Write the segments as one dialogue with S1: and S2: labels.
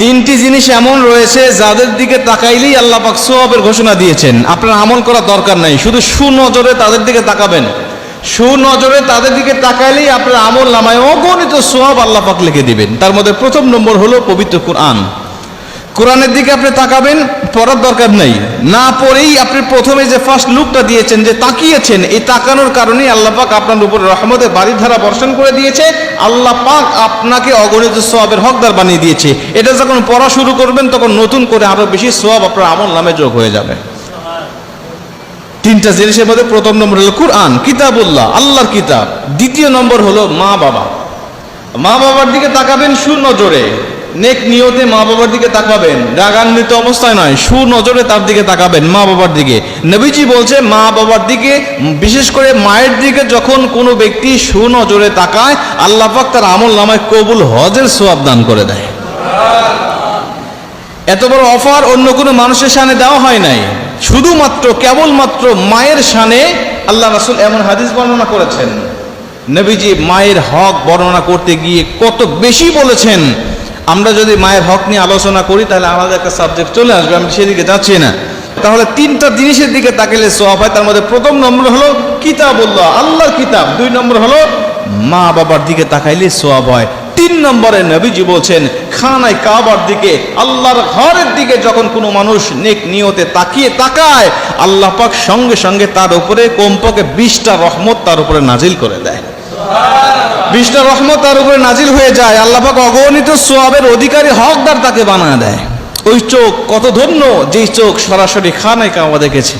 S1: তিনটি জিনিস এমন রয়েছে যাদের দিকে তাকাইলেই আল্লাহ পাক সোয়াবের ঘোষণা দিয়েছেন। আপনার আমল করা দরকার নাই, শুধু সুনজরে তাদের দিকে তাকাবেন। সুনজরে তাদের দিকে তাকাইলেই আপনার আমল নামায় অগণিত সোয়াব আল্লাহ পাক লিখে দিবেন। তার মধ্যে প্রথম নম্বর হলো পবিত্র কোরআন। কোরআনের দিকে আপনি তাকাবেন, পড়ার দরকার নেই। না পড়েই আপনি প্রথমে যে ফার্স্ট লুকটা দিয়েছেন, যে তাকিয়েছেন, এই তাকানোর কারণেই আল্লাহ পাক আপনার উপরে রহমতের বাড়িধারা বর্ষণ করে দিয়েছে। আল্লাহ পাক আপনাকে অগণিত সোয়াবের হকদার বানিয়ে দিয়েছে। এটা যখন পড়া শুরু করবেন, তখন নতুন করে আরও বেশি সোয়াব আপনার আমল নামে যোগ হয়ে যাবে। তিনটা জিনিসের মধ্যে প্রথম নম্বর হলো কুরআন, কিতাবুল্লাহ, আল্লাহর কিতাব। দ্বিতীয় নম্বর হলো মা বাবা। মা বাবার দিকে তাকাবেন সুনজরে। নেক নিয়তে মা বাবার দিকে তাকাবেন, রাগান্বিত অবস্থায় নয়, সুনজরে তার দিকে তাকাবেন মা বাবার দিকে। নবীজি বলছে, মা বাবার দিকে, বিশেষ করে মায়ের দিকে যখন কোনো ব্যক্তি সুনজরে তাকায়, আল্লাহ পাক তার আমল নামায় কবুল হজের সোয়াব দান করে দেয়। এত বড় অফার অন্য কোনো মানুষের সামনে দেওয়া হয় নাই। শুধুমাত্র, কেবলমাত্র মায়ের সানে আল্লাহ রাসুল এমন হাদিস বর্ণনা করেছেন। নবীজি মায়ের হক বর্ণনা করতে গিয়ে কত বেশি বলেছেন আমরা যদি মায়ের হক নিয়ে আলোচনা করি, তাহলে আমাদের একটা সাবজেক্ট চলে আসবে, আমি সেদিকে যাচ্ছি না। তাহলে তিনটা জিনিসের দিকে তাকালে সোয়াব হয়, তার মধ্যে প্রথম নম্বর হলো কিতাবুল্লাহ, আল্লাহর কিতাব। দুই নম্বর হলো মা বাবার দিকে তাকাইলে সোয়াব হয়। তিন নম্বরে নবীজি বলছেন, খানায় কাবার দিকে, আল্লাহর ঘরের দিকে যখন কোনো মানুষ নেক নিয়তে তাকিয়ে তাকায়, আল্লাহ পাক সঙ্গে সঙ্গে তার উপরে কমপক্ষে বিশটা রহমত তার উপরে নাজিল করে দেয়। বিশটা রহমত তার উপরে নাজিল হয়ে যায়। আল্লাহ পাক অগণিত সোয়াবের অধিকারী, হকদার তাকে বানায় দেয়। ওই চোখ কত ধন্য, যেই চোখ সরাসরি খানায় কাবা দেখেছে।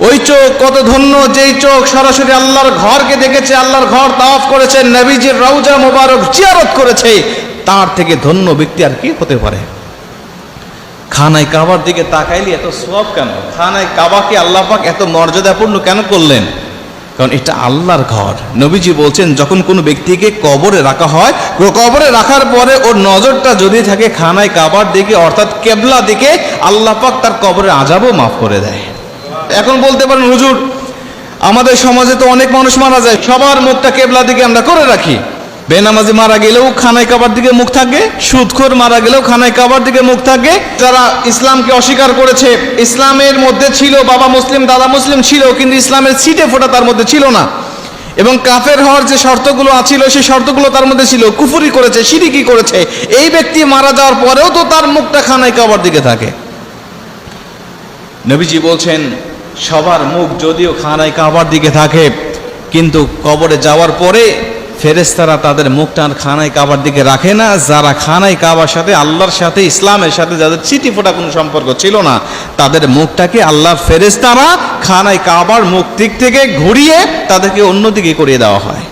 S1: ওই চোখ কত ধন্য, যেই চোখ সরাসরি আল্লাহর ঘরকে দেখেছে, আল্লাহর ঘর তাওয়াফ করেছে, নবীজির রৌজা মোবারক জিয়ারত করেছে। তার থেকে ধন্য ব্যক্তি আর কি হতে পারে? খানায় কাবার দিকে তাকাইলি এত সব কেন? খানায় কাবাকে আল্লাহ পাক এত মর্যাদাপূর্ণ কেন করলেন? কারণ এটা আল্লাহর ঘর। নবীজি বলছেন, যখন কোনো ব্যক্তিকে কবরে রাখা হয়, কবরে রাখার পরে ওর নজরটা যদি থাকে খানায় কাবার দিকে, অর্থাৎ কেবলা দিকে, আল্লাহ পাক তার কবরে আজাবও মাফ করে দেয়। এখন বলতে পারেন, হুজুর, আমাদের সমাজে তো অনেক মানুষ মারা যায়, সবার মুখটা কেবলা দিকে আমরা করে রাখি। বেনামাজি মারা গেলেও খানায় কাবার দিকে মুখ থাকে, সুদখোর মারা গেলেও খানায় কাবার দিকে মুখ থাকে। যারা ইসলামকে অস্বীকার করেছে, ইসলামের মধ্যে ছিল বাবা মুসলিম, দাদা মুসলিম ছিল, কিন্তু ইসলামের ছিটে ফোটা তার মধ্যে ছিল না। এবং কাফের হওয়ার যে শর্তগুলো আছিল, সেই শর্তগুলো তার মধ্যে ছিল। কুফুরি করেছে, সিরিকি করেছে। এই ব্যক্তি মারা যাওয়ার পরেও তো তার মুখটা খানায় কাবার দিকে থাকে। নবীজি বলছেন, সবার মুখ যদিও খানায় কাবার দিকে থাকে, কিন্তু কবরে যাওয়ার পরে ফেরেস্তারা তাদের মুখটা খানায় কাবার দিকে রাখে না, যারা খানায় কাবার সাথে, আল্লাহর সাথে, ইসলামের সাথে যাদের চিঠি ফোটা কোনো সম্পর্ক ছিল না, তাদের মুখটাকে আল্লাহর ফেরেস্তারা খানায় কাবার মুখ দিক থেকে ঘুরিয়ে তাদেরকে অন্যদিকে করিয়ে দেওয়া হয়।